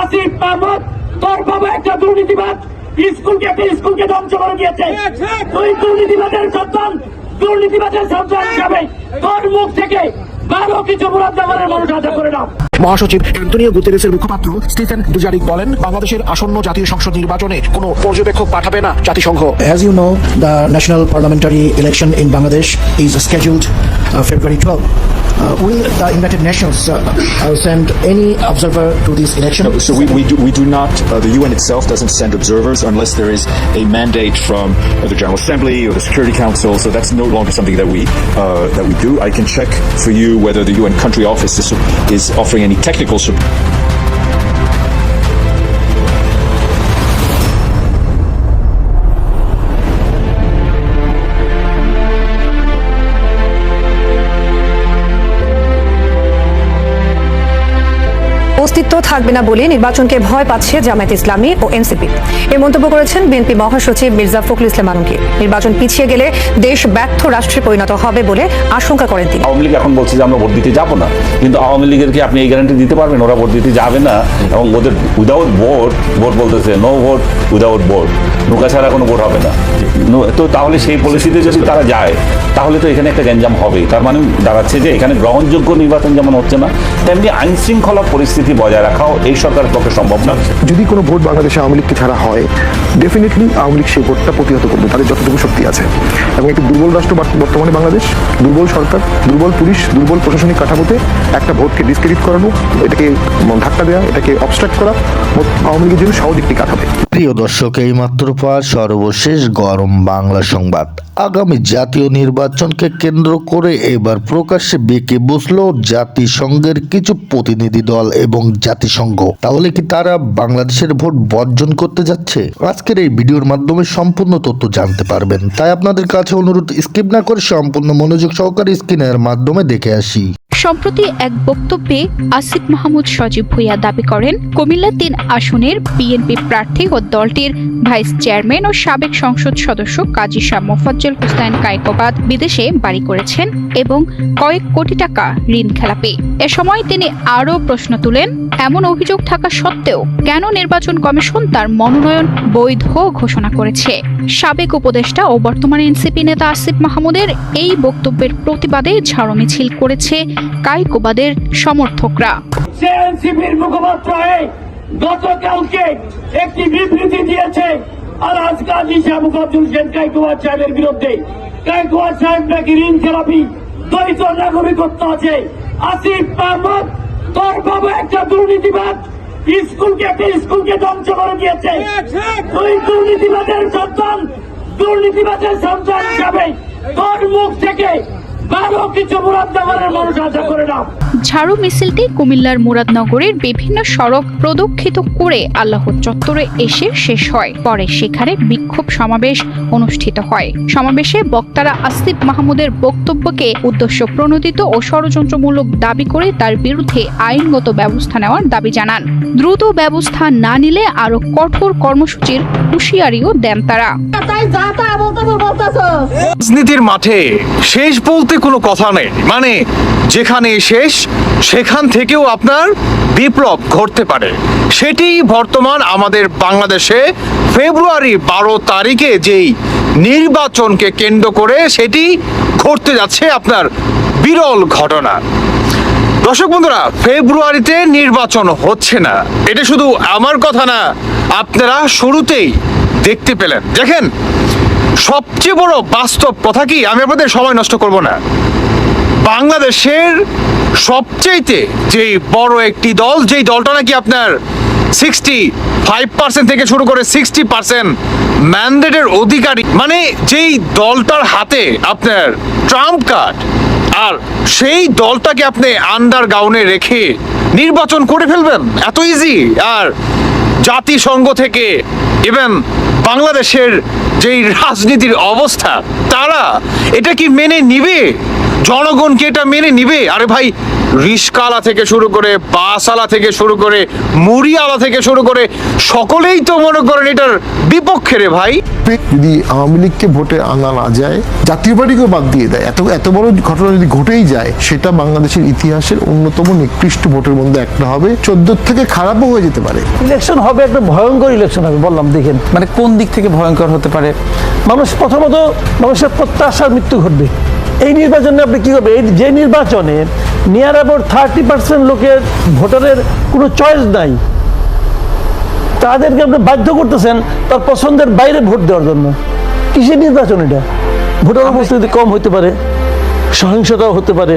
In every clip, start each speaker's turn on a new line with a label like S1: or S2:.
S1: আসিফ মাহমুদ তোর বাবা একটা দুর্নীতিবাদ স্কুলকে একটা স্কুলকে ধ্বংস করে দিয়েছে। তুই দুর্নীতিবাদের সন্তান দুর্নীতিবাদের সন্তান হিসাবে তোর মুখ থেকে ভালো কিছু মুরাদ জামানের মানুষ আশা করে না
S2: মহাসচিব অ্যান্টনিও গুতেরেসের মুখপাত্র স্টিফেন দুজারিক বলেন বাংলাদেশের আসন্ন জাতীয় সংসদ নির্বাচনে কোনো পর্যবেক্ষক পাঠাবে না জাতিসংঘ।
S3: As you know the national parliamentary election in Bangladesh is scheduled February February 12. Uh, will the United Nations uh, uh, send any observer to this election?
S4: So we, we, do, we do not, uh, the UN itself doesn't send observers unless there is a mandate from uh, the General Assembly or the Security Council. So that's no longer something that we, uh, that we do. I can check for you whether the UN country office is, is offering any technical support.
S5: অস্তিত্ব থাকবে না বলে নির্বাচনকে ভয় পাচ্ছে জামায়াত ইসলামী ও NCP. এ মন্তব্য করেছেন BNP মহাসচিব মির্জা ফখরুল ইসলাম আলমগীর। নির্বাচন পিছিয়ে গেলে দেশ ব্যর্থ রাষ্ট্রে পরিণত হবে বলে আশঙ্কা করেন তিনি।
S6: আওয়ামী লীগ এখন বলছে যে আমরা ভোট দিতে যাব না। কিন্তু আওয়ামী লীগের কি আপনি এই গ্যারান্টি দিতে পারবেন? ওরা ভোট দিতে যাবে না। এবং ওদের উইদাউট ভোট ভোট বলতেছে নো ভোট উইদাউট ভোট নৌকা ছাড়া কোনো ভোট হবে না। তো তাহলে সেই পলিসিতে যদি তারা যায়, তাহলে তো এখানে একটা গ্যাঞ্জাম হবে তার মানে দাঁড়াচ্ছে যে এখানে গ্রহণযোগ্য নির্বাচন যেমন হচ্ছে না, তেমনি আইনশৃঙ্খলা পরিস্থিতি বজায় রাখাও এই সরকারের পক্ষে সম্ভব না।
S7: যদি কোনো ভোট বাংলাদেশে আওয়ামী লীগকে ছাড়া হয় ডেফিনেটলি আওয়ামী লীগ সেই ভোটটা প্রতিহত করবে, তাদের যতটুকু শক্তি আছে। এবং একটি দুর্বল রাষ্ট্র বর্তমানে বাংলাদেশ, দুর্বল সরকার, দুর্বল পুলিশ, দুর্বল প্রশাসনিক কাঠামোতে একটা ভোটকে ডিসক্রেডিট করানো, এটাকে ধাক্কা দেওয়া এটাকে অবস্ট্রাক্ট করা আওয়ামী লীগের জন্য সহজ একটি কাঠাবে
S8: প্রিয় দর্শক এই মাত্র পাওয়া সর্বশেষ গরম বাংলা সংবাদ। আগামী জাতীয় নির্বাচনকে কেন্দ্র করে এবার প্রকাশ্যে বেঁকে বসল জাতিসংঘের কিছু প্রতিনিধি দল এবং জাতিসংঘ। তাহলে কি তারা বাংলাদেশের ভোট বর্জন করতে যাচ্ছে? আজকের এই ভিডিওর মাধ্যমে সম্পূর্ণ তথ্য জানতে পারবেন। তাই আপনাদের কাছে অনুরোধ, স্কিপ না করে সম্পূর্ণ মনোযোগ সহকারে স্ক্রিনের মাধ্যমে দেখে আসি।
S9: সম্প্রতি এক বক্তব্যে আসিফ মাহমুদ সজীব ভুইয়া দাবি করেন, কুমিল্লা তিন আসনের বিএনপি প্রার্থী ও দলটির ভাইস চেয়ারম্যান ও সাবেক সংসদ সদস্য কাজী শাহ মোফাজ্জল হোসেন কায়কোবাদ বিদেশে বাড়ি করেছেন এবং কয়েক কোটি টাকা ঋণ খেলাপি। এ সময় তিনি আরও প্রশ্ন তুলেন, এমন অভিযোগ থাকা সত্ত্বেও কেন নির্বাচন কমিশন তার মনোনয়ন বৈধ ঘোষণা করেছে? সাবেক উপদেষ্টা ও বর্তমান এনসিপি নেতা আসিফ মাহমুদের এই বক্তব্যের প্রতিবাদে ঝাড়ু মিছিল করেছে কাইকোবাদের সমর্থকরা।
S1: সে এনসিপির মুখপাত্র হয়ে গতকালকে একটি বিবৃতি দিয়েছে, আর সাহেবের বিরুদ্ধে। সাহেব নাকি ঋণ খেলাপি নাগরিকত্ব আছে। আসিফ মাহমুদ তোর বাবা একটা দুর্নীতিবাদ, স্কুলকে একটা স্কুলকে ধ্বংস করে দিয়েছে। দুর্নীতিবাদের সন্তান দুর্নীতিবাদের সন্তান হিসাবে তোর মুখ থেকে
S9: ঝাড়ু মিছিলটি কুমিল্লার মুরাদনগরের বিভিন্ন সড়ক প্রদক্ষিত করে আল্লাহ চত্বরে এসে শেষ হয়। পরে সেখানে বিক্ষোভ সমাবেশ অনুষ্ঠিত হয়। সমাবেশে বক্তারা আসিফ মাহমুদের বক্তব্যকে উদ্দেশ্য প্রণোদিত ও ষড়যন্ত্রমূলক দাবি করে তার বিরুদ্ধে আইনগত ব্যবস্থা নেওয়ার দাবি জানান। দ্রুত ব্যবস্থা না নিলে আরও কঠোর কর্মসূচির হুঁশিয়ারিও দেন তারা।
S10: রাজনীতির মাঠে শেষ বলতে কোনো কথা নেই। মানে যেখানে শেষ, সেখান থেকেও আপনার বিপ্লব ঘটতে পারে। সেটি বর্তমান আমাদের বাংলাদেশে ফেব্রুয়ারি বারো তারিখে যেই নির্বাচনকে কেন্দ্র করে সেটি ঘটতে যাচ্ছে আপনার বিরল ঘটনা। দর্শক বন্ধুরা, ফেব্রুয়ারিতে নির্বাচন হচ্ছে না। এটা শুধু আমার কথা না, আপনারা শুরুতেই দেখতে পেলেন। দেখেন সবচেয়ে বড় বাস্তব কথা কি? আমি আপনাদের সময় নষ্ট করব না। বাংলাদেশের সবচেয়েতে যেই বড় একটি দল, যেই দলটা নাকি আপনার সিক্সটি ফাইভ পার্সেন্ট থেকে শুরু করে সিক্সটি পার্সেন্ট ম্যান্ডেটের অধিকারী মানে যেই দলটার হাতে আপনার ট্রাম্প কার্ড আর সেই দলটাকে আপনি আন্ডার গাউনে রেখে নির্বাচন করে ফেলবেন, এত ইজি আর জাতিসংঘ থেকে ইভেন বাংলাদেশের যেই রাজনীতির অবস্থা, তারা এটা কি মেনে নিবে? জনগণকে এটা মেনে নিবে? আরে ভাই রিস্কালা থেকে শুরু করে বাসআলা থেকে শুরু করে মুড়িওয়ালা থেকে শুরু করে সকলেই তো মনে করেন এটার বিপক্ষে রে ভাই।
S7: যদি আওয়ামী লীগকে ভোটে আনা না যায় জাতীয় পার্টিকেও বাদ দিয়ে দেয়। এত এত বড় ঘটনা যদি ঘটেই যায় সেটা বাংলাদেশের ইতিহাসের অন্যতম নিকৃষ্ট ভোটের মধ্যে একটা হবে। চোদ্দ থেকে খারাপও হয়ে যেতে পারে।
S11: ইলেকশন হবে একটা ভয়ঙ্কর ইলেকশন হবে বললাম দেখেন। মানে কোন দিক থেকে ভয়ঙ্কর হতে পারে? মানুষ প্রথমত মানুষের প্রত্যাশার মৃত্যু ঘটবে। এই নির্বাচনে আপনি কি করবেন? এই যে নির্বাচনে নিয়ার অ্যাবাউট থার্টি পার্সেন্ট লোকের ভোটারের কোনো চয়েস নাই। তাদেরকে আপনি বাধ্য করতেছেন তার পছন্দের বাইরে ভোট দেওয়ার জন্য। কিসের নির্বাচন এটা? ভোটার উপস্থিতি কম হতে পারে সহিংসতাও হতে পারে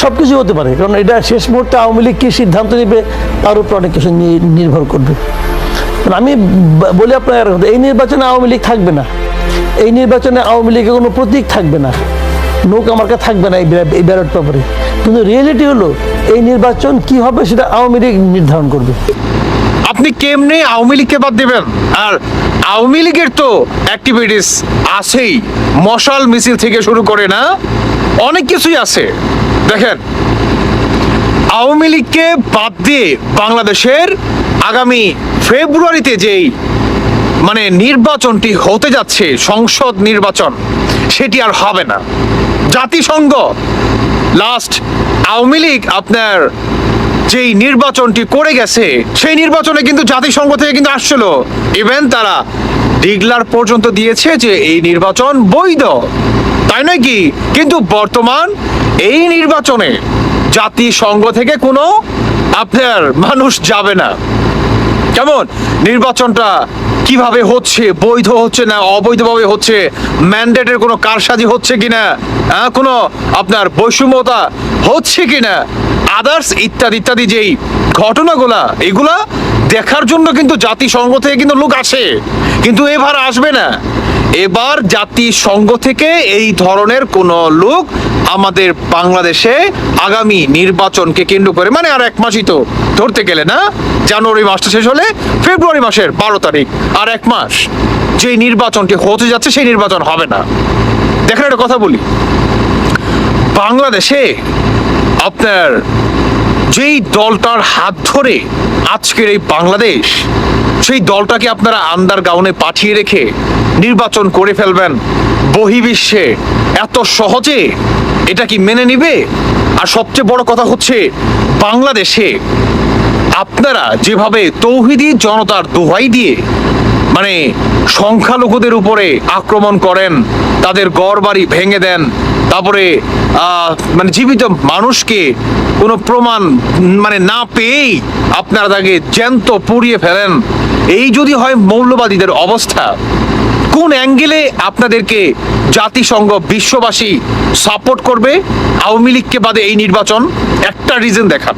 S11: সব কিছু হতে পারে। কারণ এটা শেষ মুহূর্তে আওয়ামী লীগ কী সিদ্ধান্ত নেবে তার উপর অনেক কিছু নির্ভর করবে। কারণ আমি বলি আপনার এই নির্বাচনে আওয়ামী লীগ থাকবে না। এই নির্বাচনে আওয়ামী লীগের কোনো প্রতীক থাকবে না। নৌকা মার্কা থাকবে না এই ব্যালট পেপারে। কিন্তু রিয়েলিটি হলো, এই নির্বাচন কি হবে সেটা আওয়ামী লীগ নির্ধারণ করবে।
S10: আপনি কেমনে আওয়ামী লীগকে বাদ দেবেন? আর আওয়ামী লীগের তো অ্যাক্টিভিটিস আছেই। মশাল মিছিল থেকে শুরু করে না, অনেক কিছুই আছে। দেখেন, আওয়ামী লীগকে বাদ দিয়ে বাংলাদেশের আগামী ফেব্রুয়ারিতে যেই মানে নির্বাচনটি হতে যাচ্ছে, সংসদ নির্বাচন, সেটি আর হবে না। জাতিসংঘ। লাস্ট আওয়ামী লীগ আপনার যেই নির্বাচনটি করে গেছে, সেই নির্বাচনে কিন্তু জাতিসংঘ থেকে কিন্তু আসছিল। ইভেন তারা ডিগলার পর্যন্ত দিয়েছে যে এই নির্বাচন বৈধ। তাই নয় কি? কিন্তু বর্তমান এই নির্বাচনে জাতিসংঘ থেকে কোনো আপনার মানুষ যাবে না। কেমন? নির্বাচনটা কীভাবে হচ্ছে? বৈধ হচ্ছে না অবৈধভাবে হচ্ছে? ম্যান্ডেটের কোনো কারসাজি হচ্ছে কিনা? হ্যাঁ, কোনো আপনার বৈষম্যতা হচ্ছে কিনা? আদার্স ইত্যাদি ইত্যাদি যেই ঘটনাগুলা এগুলা দেখার জন্য কিন্তু জাতিসংঘ থেকে কিন্তু লোক আসে। কিন্তু এবার আসবে না। এবার জাতিসংঘ থেকে এই ধরনের কোন লোক আমাদের বাংলাদেশে আগামী নির্বাচনকে কেন্দ্র করে মানে আর এক মাসই তো ধরতে গেলে না, জানুয়ারি মাসটা শেষ হলে ফেব্রুয়ারি মাসের বারো তারিখ, আর এক মাস যে নির্বাচনটি হতে যাচ্ছে সেই নির্বাচন হবে না। দেখেন একটা কথা বলি, বাংলাদেশে আপনার যেই দলটার হাত ধরে আজকের এই বাংলাদেশ, সেই দলটাকে আপনারা আন্দার গাউনে পাঠিয়ে রেখে নির্বাচন করে ফেলবেন। বহির্বিশ্বে এত সহজে এটা কি মেনে নিবে? আর সবচেয়ে বড় কথা হচ্ছে, বাংলাদেশে আপনারা যেভাবে তৌহিদি জনতার দোহাই দিয়ে মানে সংখ্যালঘুদের উপরে আক্রমণ করেন, তাদের গড় বাড়ি ভেঙে দেন, তারপরে মানে জীবিত মানুষকে কোনো প্রমাণ মানে না পেয়েই আপনারা তাকে জ্যান্ত পুড়িয়ে ফেলেন। এই যদি হয় মৌলবাদীদের অবস্থা, কোন অ্যাঙ্গেলে আপনাদেরকে জাতিসংঘ বিশ্ববাসী সাপোর্ট করবে? আওয়ামী লীগকে বাদে এই নির্বাচন? একটা রিজন দেখান।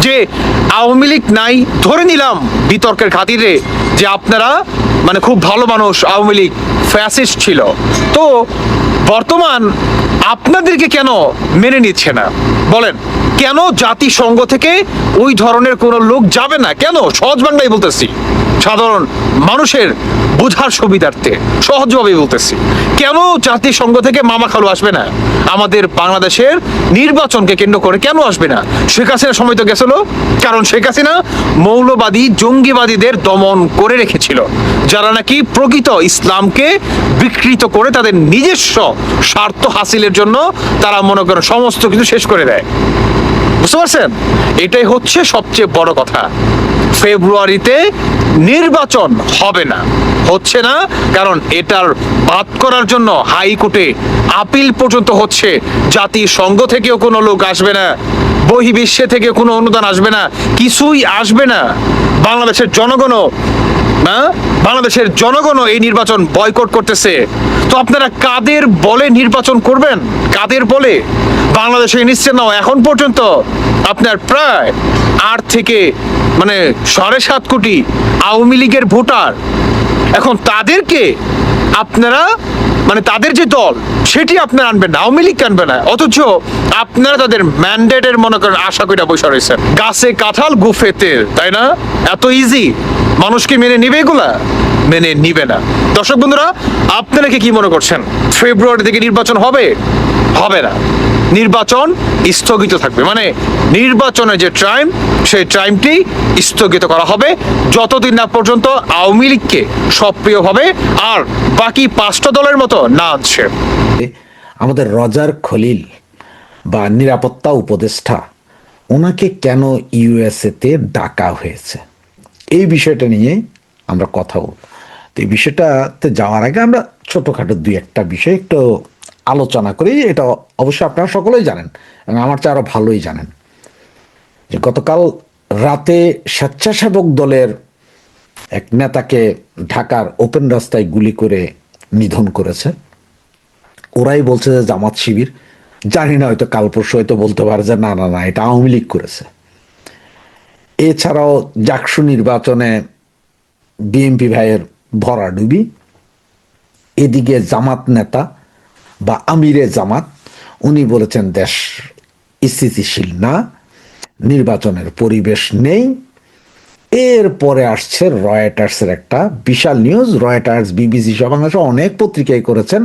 S10: যে আওয়ামী লীগ নাই, ধরে নিলাম বিতর্কের খাতিরে যে আপনারা মানে খুব ভালো মানুষ, আওয়ামী লীগ ফ্যাসিস্ট ছিল। তো বর্তমান আপনাদেরকে কেন মেনে নিচ্ছে না? বলেন। কেন জাতিসংঘ থেকে ওই ধরনের কোনো লোক যাবে না? কেন? সহজ বাংলায় বলতেছি। সাধারণ মানুষের বোঝার সুবিধার্থে সহজভাবে বলতেছি। কেন জাতিসংঘ থেকে মামা খালু আসবে না? আমাদের বাংলাদেশের নির্বাচনকে কেন্দ্র করে কেন আসবে না? শেখ হাসিনার সময় তো গেছিল, কারণ শেখ হাসিনা মৌলবাদী, জঙ্গিবাদীদের দমন করে রেখেছিল, যারা নাকি প্রকৃত ইসলামকে বিকৃত করে তাদের নিজস্ব স্বার্থ হাসিলের জন্য তারা মনে করে সমস্ত কিছু শেষ করে দেয়। বুঝতে পারছেন? এটাই হচ্ছে সবচেয়ে বড় কথা। ফেব্রুয়ারিতে নির্বাচন হবে না। হচ্ছে না, কারণ এটার বাদ করার জন্য হাইকোর্টে আপিল পর্যন্ত হচ্ছে। জাতিসংঘ থেকেও কোনো লোক আসবে না। বহির্বিশ্বে থেকে কোনো অনুদান আসবে না। কিছুই আসবে না। বাংলাদেশের জনগণও না? বাংলাদেশের জনগণও এই নির্বাচন বয়কট করতেছে। তো আপনারা কাদের বলে নির্বাচন করবেন? কাদের বলে? বাংলাদেশে নিশ্চয় নাও এখন পর্যন্ত আপনার প্রায় আট থেকে মানে সাড়ে সাত কোটি আওয়ামী লীগের ভোটার। এখন তাদেরকে আপনারা মানে তাদের যে দল, সেটি আপনারা আনবেন না, আওয়ামী লীগ আনবে না। অথচ আপনারা তাদের ম্যান্ডেটের মনে করেন, আশা কইরা বসে রয়েছেন। গাছে কাঁঠাল গুফে তেল তাই না? এত ইজি মানুষকে মেনে নিবে এগুলা? মেনে নিবে না। দর্শক বন্ধুরা, আপনারা কি মনে করছেন? ফেব্রুয়ারি থেকে নির্বাচন হবে? হবে না। নির্বাচন স্থগিত থাকবে। মানে নির্বাচনের যে টাইম, সেই টাইমটি স্থগিত করা হবে। যতদিন না পর্যন্ত আওয়ামী লীগকে সক্রিয়ভাবে আর বাকি পাঁচটা দলের মতো না আনছে।
S12: আমাদের রজার খলিল বা নিরাপত্তা উপদেষ্টা, ওনাকে কেন ইউএসএতে ডাকা হয়েছে? এই বিষয়টা নিয়ে আমরা কথা বলব। তো এই বিষয়টাতে যাওয়ার আগে আমরা ছোটোখাটো দুই একটা বিষয় একটু আলোচনা করি। এটা অবশ্যই আপনারা সকলেই জানেন এবং আমার চেয়ে আরও ভালোই জানেন যে গতকাল রাতে স্বেচ্ছাসেবক দলের এক নেতাকে ঢাকার ওপেন রাস্তায় গুলি করে নিধন করেছে। ওরাই বলছে যে জামাত শিবির, জানি না হয়তো কাল পরশু হয়তো বলতে পারে যে না না না, এটা আওয়ামী লীগ করেছে। এছাড়াও জাকসু নির্বাচনে বিএনপি ভাইয়ের ভরাডুবি এদিকে জামাত নেতা বা আমিরে জামাত, উনি বলেছেন দেশ স্থিতিশীল না, নির্বাচনের পরিবেশ নেই। এরপরে আসছে রয়টার্সের একটা বিশাল নিউজ, রয়টার্স, বিবিসি, সব বাংলাদেশে অনেক পত্রিকায় করেছেন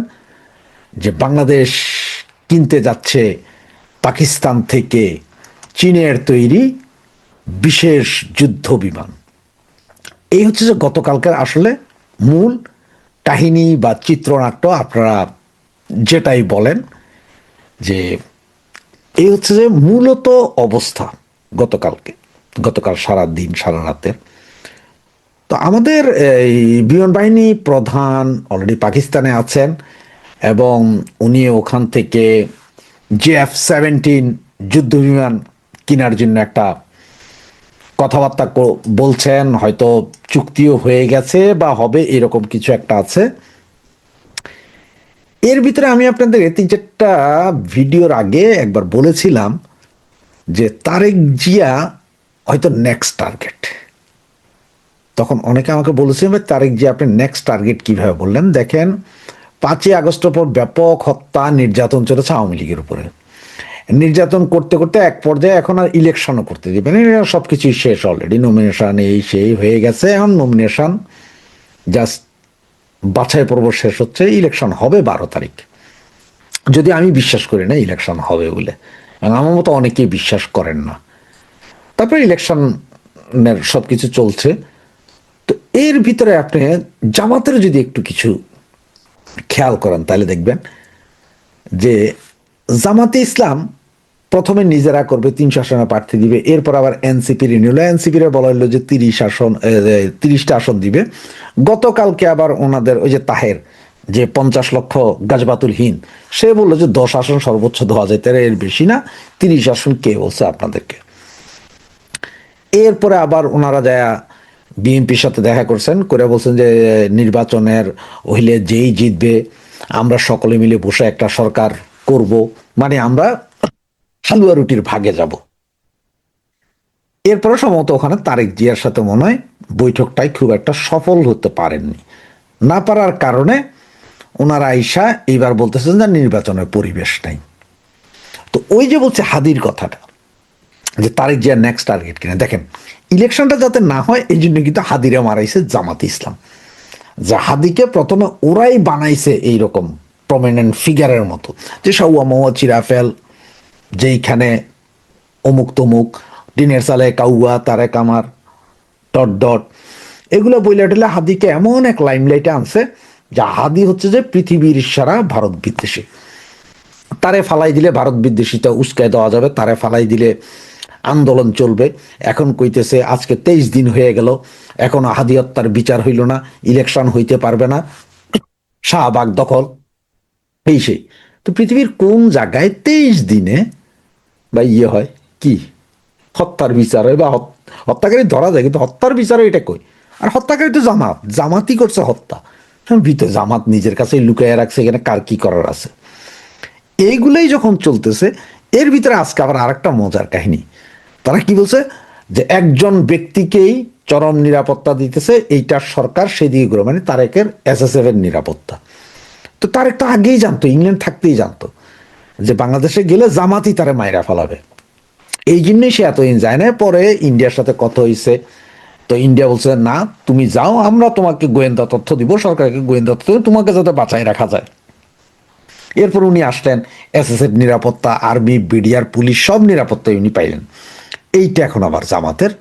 S12: যে বাংলাদেশ কিনতে যাচ্ছে পাকিস্তান থেকে চীনের তৈরি বিশেষ যুদ্ধ বিমান। এই হচ্ছে যে গতকালকের আসলে মূল কাহিনী বা চিত্রনাট্য আপনারা যেটাই বলেন যে এই হচ্ছে যে মূলত অবস্থা গতকালকে, গতকাল সারা দিন, সারা রাতের তো আমাদের এই বিমান বাহিনী প্রধান অলরেডি পাকিস্তানে আছেন এবং উনি ওখান থেকে জেএফ সেভেন্টিন যুদ্ধ বিমান কেনার জন্য একটা কথাবার্তা বলছেন হয়তো চুক্তিও হয়ে গেছে বা হবে এরকম কিছু একটা আছে। এর ভিতরে আমি আপনাদের তিন চারটা ভিডিওর আগে একবার বলেছিলাম যে তারেক জিয়া হয়তো নেক্সট টার্গেট তখন অনেকে আমাকে বলেছিলেন "ভাই, তারেক জিয়া আপনি নেক্সট টার্গেট কীভাবে বললেন? দেখেন পাঁচই আগস্টের পর ব্যাপক হত্যা নির্যাতন চলেছে আওয়ামী লীগের উপরে। নির্যাতন করতে করতে এক পর্যায়ে এখন আর ইলেকশনও করতে দেবেন সব কিছুই শেষ অলরেডি নমিনেশন এই সেই হয়ে গেছে। এখন নমিনেশন জাস্ট বাছাই পর্ব শেষ হচ্ছে। ইলেকশন হবে বারো তারিখ। যদি আমি বিশ্বাস করি না ইলেকশন হবে বলে। আমার মতো অনেকেই বিশ্বাস করেন না। তারপরে ইলেকশনের সব কিছু চলছে। তো এর ভিতরে আপনি জামাতের যদি একটু কিছু খেয়াল করেন, তাহলে দেখবেন যে জামাতে ইসলাম প্রথমে নিজেরা করবে তিনশো আসনে প্রার্থী দিবে, এরপর আবার এনসিপি রিনিউল এনসিপির বলা হলো যে তিরিশ আসন তিরিশটা আসন দিবে। গতকালকে আবার ওনাদের ওই যে তাহের, যে পঞ্চাশ লক্ষ গাছবাতুলহীন সে বলল যে দশ আসন সর্বোচ্চ দেওয়া যায় তার এর বেশি না, তিরিশ আসন কে বলছে আপনাদেরকে? এরপরে আবার ওনারা যায় বিএনপির সাথে দেখা করছেন, করে বলছেন যে, নির্বাচনের হইলে যেই জিতবে, আমরা সকলে মিলে বসে একটা সরকার করব। মানে আমরা হালুয়া রুটির ভাগে যাব। এরপরে সম্ভবত ওখানে তারেক জিয়ার সাথে মনে হয় বৈঠকটাই খুব একটা সফল হতে পারেননি। না পারার কারণে ওনার আইসা এইবার বলতেছেন যে নির্বাচনের পরিবেশ নাই। তো ওই যে বলছে হাদির কথাটা, যে তারেক জিয়া নেক্সট টার্গেট কিনা। দেখেন ইলেকশনটা যাতে না হয়, এই জন্য কিন্তু হাদিরা মারাইছে জামাত ইসলাম। যা হাদিকে প্রথমে ওরাই বানাইছে এইরকম প্রমিনেন্ট ফিগারের মতো। যে সাউয়া মৌয়া চিরাফেল, যেইখানে অমুক তমুক টিনের সালে কাউয়া, তারেক আমার ডট ডট, এগুলো বইলে টলে হাদিকে এমন এক লাইমলাইটে আনছে, যা হাদি হচ্ছে যে পৃথিবীর সারা ভারত বিদ্বেষী। তারে ফালাই দিলে ভারত বিদ্বেষীটা উস্কায় দেওয়া যাবে, তারে ফালাই দিলে আন্দোলন চলবে। এখন কইতেছে, আজকে তেইশ দিন হয়ে গেল, এখন হাদি হত্যার বিচার হইল না, ইলেকশন হইতে পারবে না। শাহবাগ দখল। এই সেই। তো পৃথিবীর কোন জায়গায় তেইশ দিনে বা ইয়ে হয়? কি? হত্যার বিচার হয় বা হত- হত্যাকারী ধরা যায়, কিন্তু হত্যার বিচার এটা কই? আর হত্যাকারী তো জামাত। জামাতই করছে হত্যা। ভিতরে জামাত নিজের কাছে লুকাইয়া রাখছে, এখানে কার কি করার আছে? এইগুলোই যখন চলতেছে, এর ভিতরে আজকে আবার আরেকটা মজার কাহিনী। তারা কি বলছে? যে একজন ব্যক্তিকেই চরম নিরাপত্তা দিতেছে এইটার সরকার, সেদিকে গ্রহ মানে তারেকের এসএসএফ এর নিরাপত্তা। তো তার তো আগেই জানতো, ইংল্যান্ড থাকতেই জানতো যে বাংলাদেশে গেলে জামাতই তারে মায়েরা ফেলাবে। এই জন্যই সে এতদিন যায় না পরে ইন্ডিয়ার সাথে কথা হয়েছে তো ইন্ডিয়া বলছে, না, তুমি যাও, আমরা তোমাকে গোয়েন্দা তথ্য দিব, সরকারকে গোয়েন্দা তথ্য তোমাকে যাতে বাঁচাই রাখা যায়। এরপর উনি আসলেন, এসএসএফ নিরাপত্তা, আর্মি, বিডিআর, পুলিশ সব নিরাপত্তা উনি পাইলেন। এইটা এখন আবার জামাতের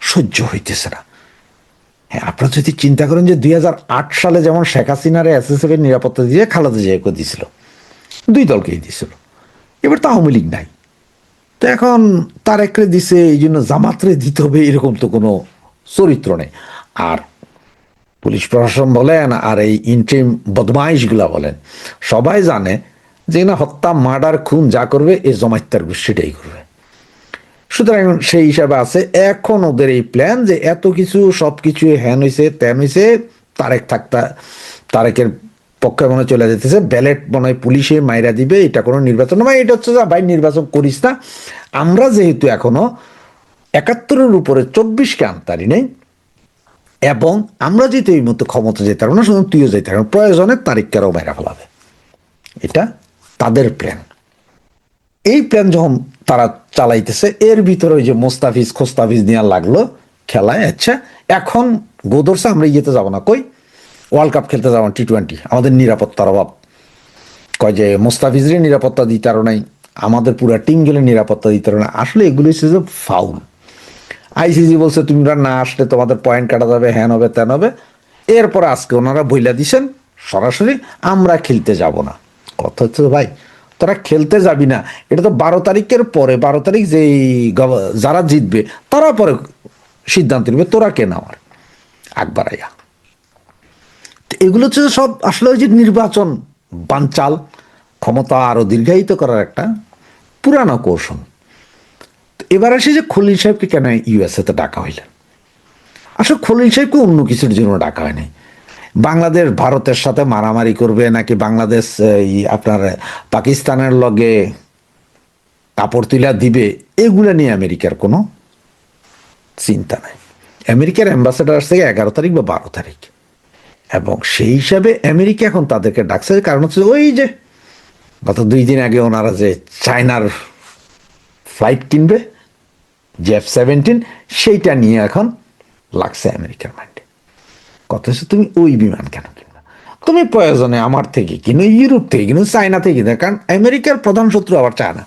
S12: সহ্য হইতেছে না। হ্যাঁ আপনারা যদি চিন্তা করেন যে দুই হাজার আট সালে যেমন শেখ হাসিনারে এসএসএফ এর নিরাপত্তা দিয়ে খালেদা জিয়াকে দিছিল, দুই দলকেই দিছিল। এবার তো আওয়ামী লীগ নাই। তো এখন তার একরে দিছে, এই জন্য জামাতরে দিতে হবে, এরকম তো কোনো চরিত্র নেই। আর পুলিশ প্রশাসন বলেন, আর এই ইন্ট্রিম বদমাইশগুলা বলেন, সবাই জানে যে না হত্যা, মার্ডার, খুন যা করবে এই জমাইত্যার গোষ্ঠীটাই করবে। সুতরাং সেই হিসাবে আছে, এখন ওদের এই প্ল্যান যে এত কিছু, সব কিছু হ্যান হয়েছে ত্যান হয়েছে তারেক থাকতা, তারেকের পক্ষে মনে চলে যেতেছে, ব্যালেট মনে হয় পুলিশে মাইরা দিবে, এটা কোনো নির্বাচন নয় এটা হচ্ছে যা, ভাই, নির্বাচন করিস না। আমরা যেহেতু এখনও একাত্তরের উপরে চব্বিশকে আনতারি নেই, এবং আমরা যেহেতু এই মতো ক্ষমতা যেতে পারব না, শুধু তুইও যেতে পারব প্রয়োজনে তারিখকেও বাইরে ফেলাবে। এটা তাদের প্ল্যান এই প্ল্যান যখন তারা চালাইতেছে। এর ভিতরে ওই যে মোস্তাফিজ, খোস্তাফিজ নেওয়া লাগল খেলায় আচ্ছা। এখন গোদরসে আমরা ইয়েতে যাব না। কই? ওয়ার্ল্ড কাপ খেলতে যাব না টি টোয়েন্টি আমাদের নিরাপত্তার অভাব। কয় যে মোস্তাফিজরে নিরাপত্তা দিতে আরও নাই, আমাদের পুরো টিম গেলে নিরাপত্তা দিতে পারো না আসলে এগুলো হচ্ছে যে ফাউল আইসিসি বলছে, তোমরা না আসলে তোমাদের পয়েন্ট কাটা যাবে, হ্যান হবে, ত্যান হবে। এরপর আজকে ওনারা বইলা দিছেন, সরাসরি আমরা খেলতে যাব না। কথা হচ্ছে ভাই তোরা খেলতে যাবি না। এটা তো বারো তারিখের পরে, বারো তারিখ যেই যারা জিতবে তারা পরে সিদ্ধান্ত নেবে তোরা কে নেওয়ার আকবর আইয়া তো এগুলো হচ্ছে সব আসলে ওই যে নির্বাচন বানচাল, ক্ষমতা আরও দীর্ঘায়িত করার একটা পুরানো কৌশল। এবার আসে যে খলিল সাহেবকে কেন ইউএসএ তে ডাকা হইলেন আসলে খলিল সাহেবকে অন্য কিছুর জন্য ডাকা হয়নি। বাংলাদেশ ভারতের সাথে মারামারি করবে নাকি বাংলাদেশ, এই আপনার, পাকিস্তানের লগে কাপড় তুলা দিবে? এগুলা নিয়ে আমেরিকার কোনো চিন্তা নাই। আমেরিকার অ্যাম্বাসেডার আসছে এগারো তারিখ বা বারো তারিখ। এবং সেই হিসাবে আমেরিকা এখন তাদেরকে ডাকছে কারণ হচ্ছে ওই যে গত দুই দিন আগে ওনারা যে চায়নার ফ্লাইট কিনবে জেফ সেভেন্টিন সেইটা নিয়ে এখন লাগছে আমেরিকার মাইন্ডে কথা হচ্ছে, তুমি ওই বিমান কেন কিনবে তুমি প্রয়োজনে আমার থেকে কিনো, ইউরোপ থেকে কিনো, চায়না থেকে কিনো, কারণ আমেরিকার প্রধান শত্রু আবার চায়না।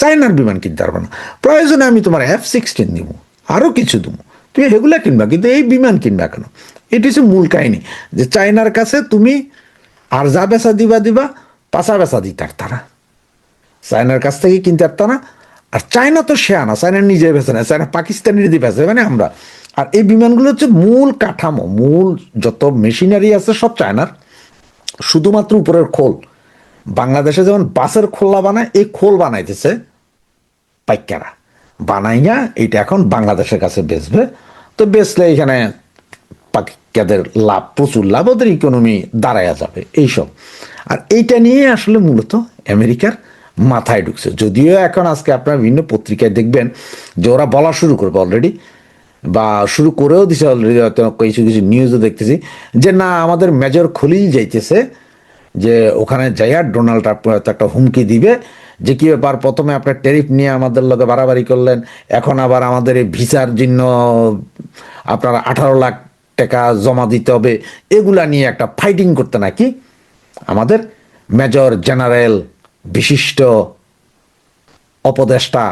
S12: চায়নার বিমান কিনতে পারবে না। প্রয়োজনে আমি তোমার এফ সিক্সটিন দিব আরও কিছু দেবো। তুমি এগুলা কিনবা, কিন্তু এই বিমান কিনবা কেন? এটি হচ্ছে মূল কাহিনী, যে চায়নার কাছে তুমি আর যা বেচা দিবা দিবা পাশা বেচা দিতার তারা চায়নার কাছ থেকে কিনতে পারত না। আর চায়না তো সে আনা, চায়না নিজে বেছে না চায়না পাকিস্তানের দিয়ে বেছে মানে আমরা। আর এই বিমানগুলো হচ্ছে মূল কাঠামো, মূল যত মেশিনারি আছে সব চায়নার। শুধুমাত্র উপরের খোল। বাংলাদেশে যেমন বাসের খোলা বানায়, এই খোল বানাইতেছে পাইকারা। বানাইয়া এটা এখন বাংলাদেশের কাছে বেচবে। তো বেচলে এখানে পাকিকাদের লাভ, প্রচুর লাভ, ওদের ইকোনমি দাঁড়ায়া যাবে, এইসব। আর এইটা নিয়ে আসলে মূলত আমেরিকার মাথায় ঢুকছে। যদিও এখন আজকে আপনার বিভিন্ন পত্রিকায় দেখবেন যে ওরা বলা শুরু করবে অলরেডি বা শুরু করেও দিছে অলরেডি কিছু কিছু নিউজও দেখতেছি যে না, আমাদের মেজর খলিল যাইতেছে যে ওখানে যাইয়া ডোনাল্ড ট্রাম্প হয়তো একটা হুমকি দিবে যে কি ব্যাপার, প্রথমে আপনার ট্যারিফ নিয়ে আমাদের লোকে বাড়াবাড়ি করলেন, এখন আবার আমাদের এই ভিসার জন্য আপনার আঠারো লাখ টাকা জমা দিতে হবে, এগুলা নিয়ে একটা ফাইটিং করতে নাকি? আমাদের মেজর জেনারেল বিশিষ্ট, অপদেষ্টা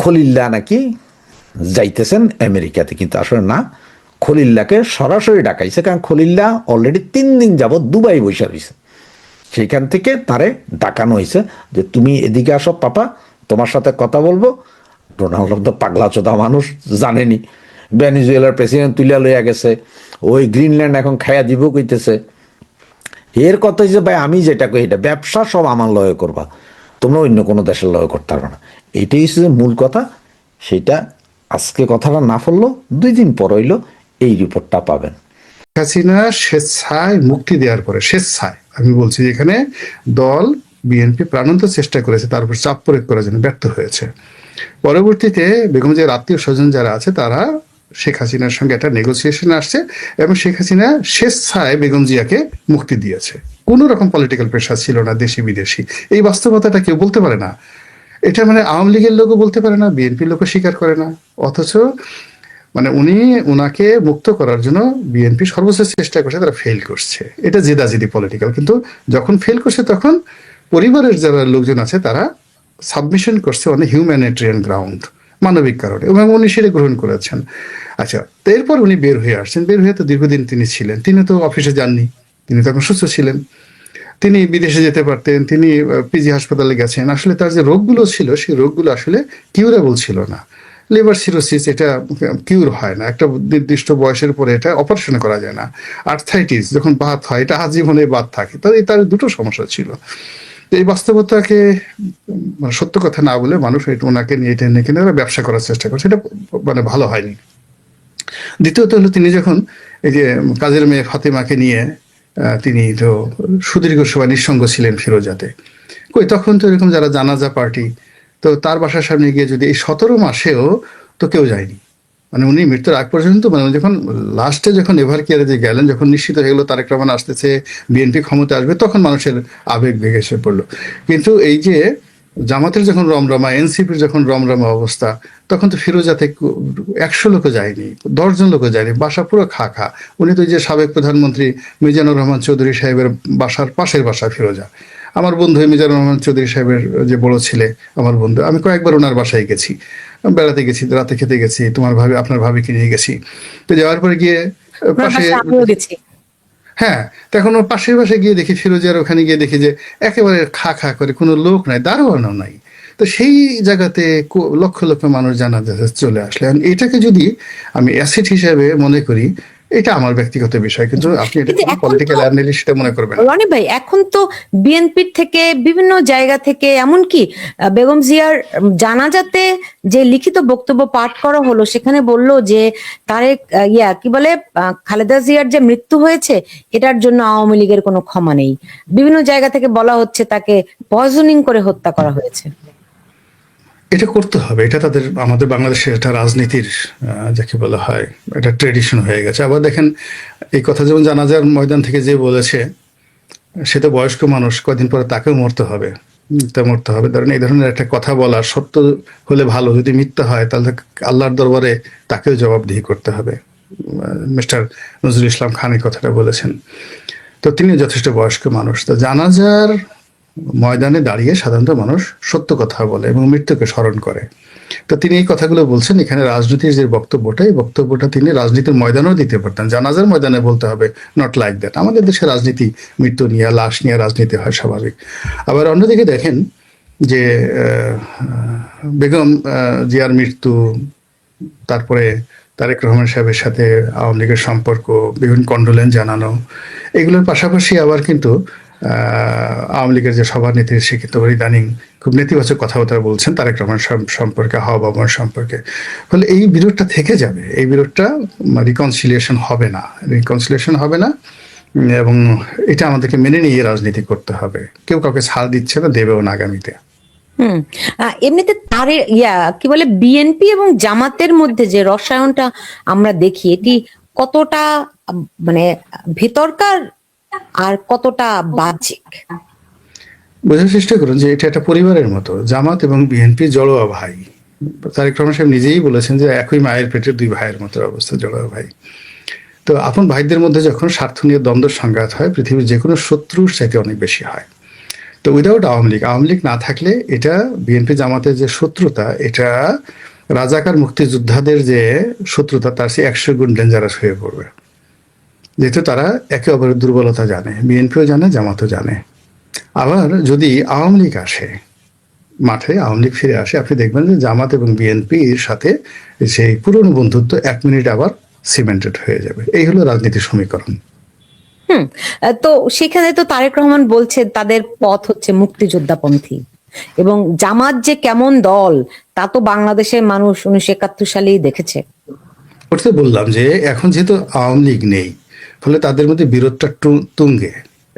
S12: খলিল্লা নাকি যাইতেছেন আমেরিকাতে কিন্তু আসলে না, খলিল্লাকে সরাসরি ডাকাইছে, কারণ খলিল্লা অলরেডি তিন দিন যাবৎ দুবাই বসে রয়েছে। সেইখান থেকে তারে ডাকানো হয়েছে যে, তুমি এদিকে আসো পাপা, তোমার সাথে কথা বলব। ডোনাল্ড তো পাগলা চোদা মানুষ, জানেনি। ভেনিজুয়েলার প্রেসিডেন্ট তুলিয়া লইয়া গেছে, ওই গ্রিনল্যান্ড এখন খায়া দিব কইতেছে। এর কথা হচ্ছে ভাই, আমি যেটা কই, এটা ব্যবসা সব আমার লয় করবা, তোমরা অন্য কোনো দেশের লয় করতে পারবে না। এটাই হচ্ছে মূল কথা, সেটা আজকে কথাটা না ফললো, দুই দিন পর হইল এই রিপোর্টটা পাবেন।
S13: হাসিনা স্বেচ্ছায় মুক্তি দেওয়ার পরে, স্বেচ্ছায়, আমি বলছি এখানে দল, বিএনপি প্রাণান্ত চেষ্টা করেছে, তার উপর চাপ প্রয়োগ করার জন্য ব্যর্থ হয়েছে। পরবর্তীতে বেগম জিয়ার আত্মীয় স্বজন যারা আছে, তারা শেখ হাসিনার সঙ্গে একটা নেগোসিয়েশন আসছে এবং শেখ হাসিনা স্বেচ্ছায় বেগম জিয়াকে মুক্তি দিয়েছে। কোনো রকম পলিটিক্যাল প্রেশার ছিল না দেশি বিদেশি এই বাস্তবতাটা কেউ বলতে পারে না। এটা মানে আওয়ামী লীগের লোকও বলতে পারে না, বিএনপির লোকও স্বীকার করে না। অথচ মানে উনি ওনাকে মুক্ত করার জন্য বিএনপি সর্বোচ্চ চেষ্টা করছে, তারা ফেল করছে। এটা জেদাজেদি পলিটিক্যাল কিন্তু যখন ফেল করছে, তখন পরিবারের যারা লোকজন আছে, তারা সাবমিশন করছে অনেক হিউম্যানিটেরিয়ান গ্রাউন্ড মানবিক কারণে। এবং উনি সেটা গ্রহণ করেছেন। আচ্ছা তো এরপর উনি বের হয়ে আসছেন। বের হয়ে তো দীর্ঘদিন তিনি ছিলেন। তিনি তো অফিসে যাননি। তিনি তখন সুস্থ ছিলেন। তিনি বিদেশে যেতে পারতেন, তিনি পিজি হাসপাতালে গেছেন। আসলে তার যে রোগগুলো ছিল, সেই রোগগুলো আসলে কিউরেবল ছিল না। লিভার সিরোসিস এটা কিউর হয় না। একটা নির্দিষ্ট বয়সের পরে এটা অপারেশন করা যায় না। আর্থাইটিস যখন বাত হয়, এটা আজীবনে বাত থাকে। তার তার দুটো সমস্যা ছিল। এই বাস্তবতাকে মানে সত্য কথা না বলে মানুষ ওনাকে নিয়ে এটা নিয়ে কিনে ব্যবসা করার চেষ্টা করে সেটা মানে ভালো হয়নি। দ্বিতীয়ত হলো তিনি যখন এই যে কাজের মেয়ে ফাতেমাকে নিয়ে তিনি তো সুদীর্ঘ সময় নিঃসঙ্গ ছিলেন ফিরোজাতে। কই, তখন তো এরকম যারা জানাজা পার্টি, তো তার বাসার সামনে গিয়ে যদি এই সতেরো মাসেও তো কেউ যায়নি। মানে উনি মৃত্যুর আগ পর্যন্ত মানে যখন লাস্টে যখন এভার কেয়ারে যে গেলেন, যখন নিশ্চিত হয়ে গেলো তারেক রহমান আসতেছে, বিএনপি ক্ষমতা আসবে, তখন মানুষের আবেগ ভেঙে এসে পড়ল। কিন্তু এই যে জামাতের যখন রমরমা এনসিপির যখন রমরমা অবস্থা তখন তো ফিরোজাতে একশো লোকও যায়নি দশজন লোকও যায়নি বাসা পুরো খা খা। উনি তো যে সাবেক প্রধানমন্ত্রী মিজানুর রহমান চৌধুরী সাহেবের বাসার পাশের বাসা ফিরোজা। আমার বন্ধু মিজানুর রহমান চৌধুরী সাহেবের যে বড় ছেলে আমার বন্ধু আমি কয়েকবার ওনার বাসায় গেছি। বেড়াতে গেছি রাতে খেতে গেছি তোমার ভাবি আপনার ভাবিকে নিয়ে গেছি। তো যাওয়ার পরে গিয়ে পাশে হ্যাঁ তখন ও পাশের পাশে গিয়ে দেখি, ফিরোজের ওখানে গিয়ে দেখি যে একেবারে খা খা করে, কোনো লোক নাই, দারোয়ানও নাই। তো সেই জায়গাতে লক্ষ লক্ষ মানুষ জানা যাচ্ছে চলে আসলে। এটাকে যদি আমি অ্যাসিড হিসাবে মনে করি এটা আমার ব্যক্তিগত বিষয় কিন্তু আপনি এটা পলিটিক্যাল অ্যানালিস্ট সেটা মনে করবেন।
S5: রনি ভাই এখন তো বিএনপির থেকে বিভিন্ন জায়গা থেকে এমনকি বেগম জিয়ার জানাজাতে যে লিখিত বক্তব্য পাঠ করা হলো সেখানে বলল যে তারেক ইয়া কি বলে খালেদা জিয়ার যে মৃত্যু হয়েছে এটার জন্য আওয়ামী লীগের কোনো ক্ষমা নেই। বিভিন্ন জায়গা থেকে বলা হচ্ছে তাকে পয়জনিং করে হত্যা করা হয়েছে।
S13: এটা করতে হবে। এটা তাদের, আমাদের বাংলাদেশের একটা রাজনীতির যাকে বলা হয় এটা ট্রেডিশন হয়ে গেছে। আবার দেখেন, এই কথা যেমন জানাজার ময়দান থেকে যে বলেছে, সে তো বয়স্ক মানুষ, কদিন পরে তাকেও মরতে হবে। তা মরতে হবে। ধরেন এই ধরনের একটা কথা বলা সত্য হলে ভালো, যদি মিথ্যা হয়, তাহলে আল্লাহর দরবারে তাকেও জবাবদিহি করতে হবে। মিস্টার নজরুল ইসলাম খান এই কথাটা বলেছেন। তো তিনি যথেষ্ট বয়স্ক মানুষ। তো জানাজার ময়দানে দাঁড়িয়ে সাধারণত মানুষ সত্য কথা বলে এবং মৃত্যুকে স্মরণ করে। তো তিনি এই কথাগুলো বলছেন, এখানে রাজনীতির যে বক্তব্যটা, এই বক্তব্যটা তিনি রাজনীতির ময়দানেও দিতে পারতেন। জানাজার ময়দানে বলতে হবে নট লাইক দ্যাট আমাদের দেশে রাজনীতি, মৃত্যু নিয়ে, লাশ নিয়ে রাজনীতি হয় স্বাভাবিক। আবার অন্যদিকে দেখেন যে বেগম জিয়ার মৃত্যু, তারপরে তারেক রহমান সাহেবের সাথে আওয়ামী লীগের সম্পর্ক, বিভিন্ন কন্ডোলেন্স জানানো, এগুলোর পাশাপাশি আবার কিন্তু আওয়ামী লীগের যে সভানেত্রী শিক্ষিত ইদানিং খুব নেতিবাচক কথাবার্তা বলছেন, তারেক রহমান সম- সম্পর্কে, হাওয়া বাবার সম্পর্কে। ফলে এই বিরোধটা থেকে যাবে, এই বিরোধটা রিকনসিলিয়েশন হবে না। রিকনসিলিয়েশন হবে না, এবং এটা আমাদেরকে মেনে নিয়ে রাজনীতি করতে হবে। কেউ কাউকে ছাড় দিচ্ছে না, দেবেও না আগামীতে।
S5: হুম এমনিতে তারে, ইয়া, কি বলে, বিএনপি এবং জামাতের মধ্যে যে রসায়নটা আমরা দেখি, এটি কতটা মানে ভেতরকার আর কতটা বাহ্যিক?
S13: বোঝার চেষ্টা করুন যে এটা একটা পরিবারের মতো, জামাত এবং বিএনপি জড়োয়া ভাই। তারেক রহমান সাহেব নিজেই বলেছেন যে একই মায়ের পেটের দুই ভাইয়ের মতো অবস্থা, জড়োয়া ভাই। তো আপন ভাইদের মধ্যে যখন স্বার্থ নিয়ে দ্বন্দ্ব সংঘাত হয়, পৃথিবীর যে কোনো শত্রুর চাইতে অনেক বেশি হয়। তো উইদাউট আওয়ামী লীগ আওয়ামী লীগ না থাকলে এটা বিএনপি জামাতের যে শত্রুতা, এটা রাজাকার মুক্তিযোদ্ধাদের যে শত্রুতা, তার চেয়ে একশো গুণ ডেঞ্জারাস হয়ে পড়বে। যেহেতু তারা একে অপরের দুর্বলতা জানে বিএনপিও জানে জামাতও জানে। আবার যদি আওয়ামী লীগ আসে মাঠে আওয়ামী লীগ ফিরে আসে আপনি দেখবেন যে জামাত এবং বিএনপির সাথে সেই পুরনো বন্ধুত্ব এক মিনিট আবার সিমেন্টেড হয়ে যাবে। এই হলো রাজনীতির সমীকরণ।
S5: হুম তো সেখানে তো তারেক রহমান বলছে তাদের পথ হচ্ছে মুক্তিযোদ্ধাপন্থী। এবং জামাত যে কেমন দল তা তো বাংলাদেশের মানুষ উনিশশো একাত্তর সালেই দেখেছে।
S13: ওটাতে বললাম যে এখন যেহেতু আওয়ামী লীগ নেই ফলে তাদের মধ্যে বিরোধটা তুঙ্গে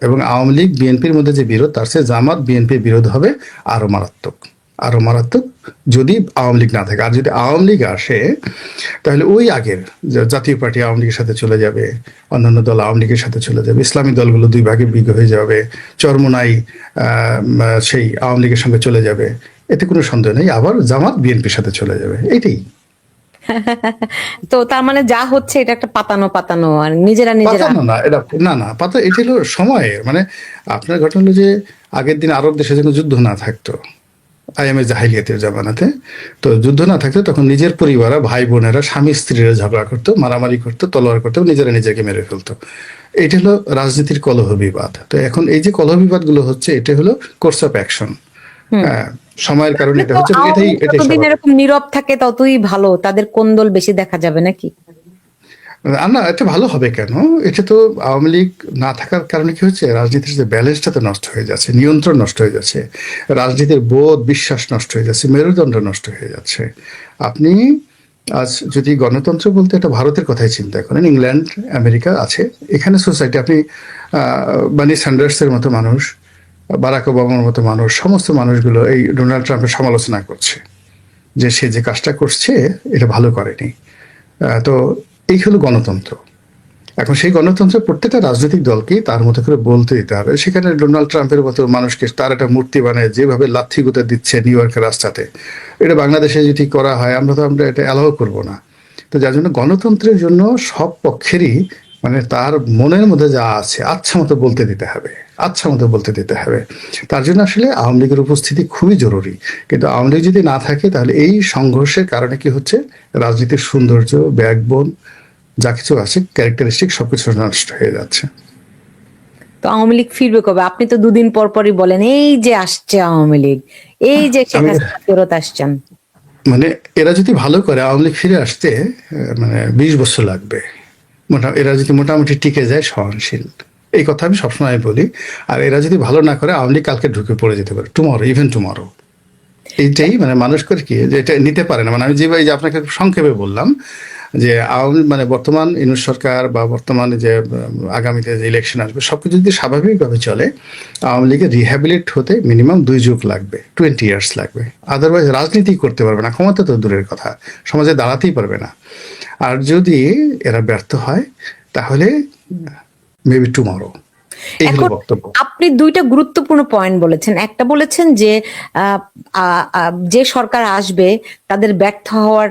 S13: এবং আওয়ামী লীগ বিএনপির মধ্যে যে বিরোধ, তার চেয়ে জামাত বিএনপির বিরোধ হবে আরও মারাত্মক। আরও মারাত্মক যদি আওয়ামী লীগ না থাকে। আর যদি আওয়ামী লীগ আসে, তাহলে ওই আগের জাতীয় পার্টি আওয়ামী লীগের সাথে চলে যাবে, অন্যান্য দল আওয়ামী লীগের সাথে চলে যাবে, ইসলামী দলগুলো দুই ভাগে বিগ হয়ে যাবে, চরমোনাই সেই আওয়ামী লীগের সঙ্গে চলে যাবে, এতে কোনো সন্দেহ নেই। আবার জামাত বিএনপির সাথে চলে যাবে। এটাই
S14: তো তার মানে যা হচ্ছে এটা একটা পাতানো পাতানো আর নিজেরা নিজেরা।
S13: না এটা না না পাতা এটা হলো সময়ের মানে আপনার ঘটনা হলো যে আগের দিন আরব দেশে যখন যুদ্ধ না থাকতো। আইএমএ জাহিলিয়াতের জামানাতে। তো যুদ্ধ না থাকতো তখন নিজের পরিবার ভাই বোনেরা স্বামী স্ত্রীরা ঝগড়া করতো মারামারি করতো তলোয়ার করতো নিজেরা নিজেকে মেরে ফেলতো। এটা হলো রাজনীতির কলহ বিবাদ। তো এখন এই যে কলহ বিবাদগুলো হচ্ছে এটা হলো কোর্স অফ অ্যাকশন হ্যাঁ সময়ের কারণে এটা হচ্ছে এবং এটাই
S14: যতদিন এরকম নীরব থাকে ততই ভালো তাদের কোন্দল বেশি দেখা যাবে নাকি?
S13: না এটা ভালো হবে কেন? এটা তো আওয়ামী লীগ না থাকার কারণে কি হচ্ছে? রাজনীতির যে ব্যালেন্সটা তো নষ্ট হয়ে যাচ্ছে নিয়ন্ত্রণ নষ্ট হয়ে যাচ্ছে রাজনীতির বোধ বিশ্বাস নষ্ট হয়ে যাচ্ছে মেরুদণ্ড নষ্ট হয়ে যাচ্ছে। আপনি আজ যদি গণতন্ত্র বলতে এটা ভারতের কথাই চিন্তা করেন ইংল্যান্ড আমেরিকা আছে এখানে সোসাইটি আপনি বানি স্যান্ডার্সের মতো মানুষ বারাক ওবামার মতো মানুষ, সমস্ত মানুষগুলো এই ডোনাল্ড ট্রাম্পের সমালোচনা করছে যে সে যে কাজটা করছে, এটা ভালো করেনি। তো এই হলো গণতন্ত্র। এখন সেই গণতন্ত্র প্রত্যেকটা রাজনৈতিক দলকে তার মতো করে বলতে দিতে হবে। সেখানে ডোনাল্ড ট্রাম্পের মতো মানুষকে তার একটা মূর্তি বানায় যেভাবে লাথি গুঁতে দিচ্ছে নিউ ইয়র্কের রাস্তাতে, এটা বাংলাদেশে যদি করা হয়, আমরা তো আমরা এটা অ্যালাউ করব না। তো যার জন্য গণতন্ত্রের জন্য সব পক্ষেরই মানে তার মনের মধ্যে যা আছে আচ্ছা মতো বলতে দিতে হবে আচ্ছা মতো বলতে দিতে হবে। তার জন্য আসলে আওয়ামী লীগের উপস্থিতি খুবই জরুরি। কিন্তু আওয়ামী লীগ যদি না থাকে তাহলে এই সংঘর্ষের কারণে কি হচ্ছে? রাজনীতির সৌন্দর্য ব্যাকবোন যা কিছু আছে ক্যারেক্টারিস্টিক সবকিছু নষ্ট হয়ে যাচ্ছে।
S14: তো আওয়ামী লীগ ফিরবে কবে? আপনি তো দুদিন পর পরই বলেন এই যে আসছে আওয়ামী লীগ এই যে ফেরত আসছেন।
S13: মানে এরা যদি ভালো করে আওয়ামী লীগ ফিরে আসতে মানে বিশ বছর লাগবে মোটা, এরা যদি মোটামুটি টিকে যায় সহনশীল। এই কথা আমি সবসময় বলি। আর এরা যদি ভালো না করে, আওয়ামী কালকে ঢুকে পড়ে যেতে পারে। টুমরো ইভেন টুমরো এইটাই মানে মানুষ করে কি, যে এটা নিতে পারে না। মানে আমি যেভাবে যে আপনাকে সংক্ষেপে বললাম যে আওয়ামী মানে বর্তমান ইউনুস সরকার বা বর্তমানে যে আগামীতে যে ইলেকশন আসবে সব কিছু যদি স্বাভাবিকভাবে চলে, আওয়ামী লীগের রিহ্যাবিলিট হতে মিনিমাম দুই যুগ লাগবে টোয়েন্টি ইয়ার্স লাগবে। আদারওয়াইজ রাজনীতি করতে পারবে না। ক্ষমতা তো দূরের কথা। সমাজে দাঁড়াতেই পারবে না। আর যদি এরা ব্যর্থ হয় তাহলে মেবি টুমরো
S14: আপনি দুইটা গুরুত্বপূর্ণ পয়েন্ট বলেছেন। একটা বলেছেন যে যে সরকার আসবে তাদের ব্যর্থ হওয়ার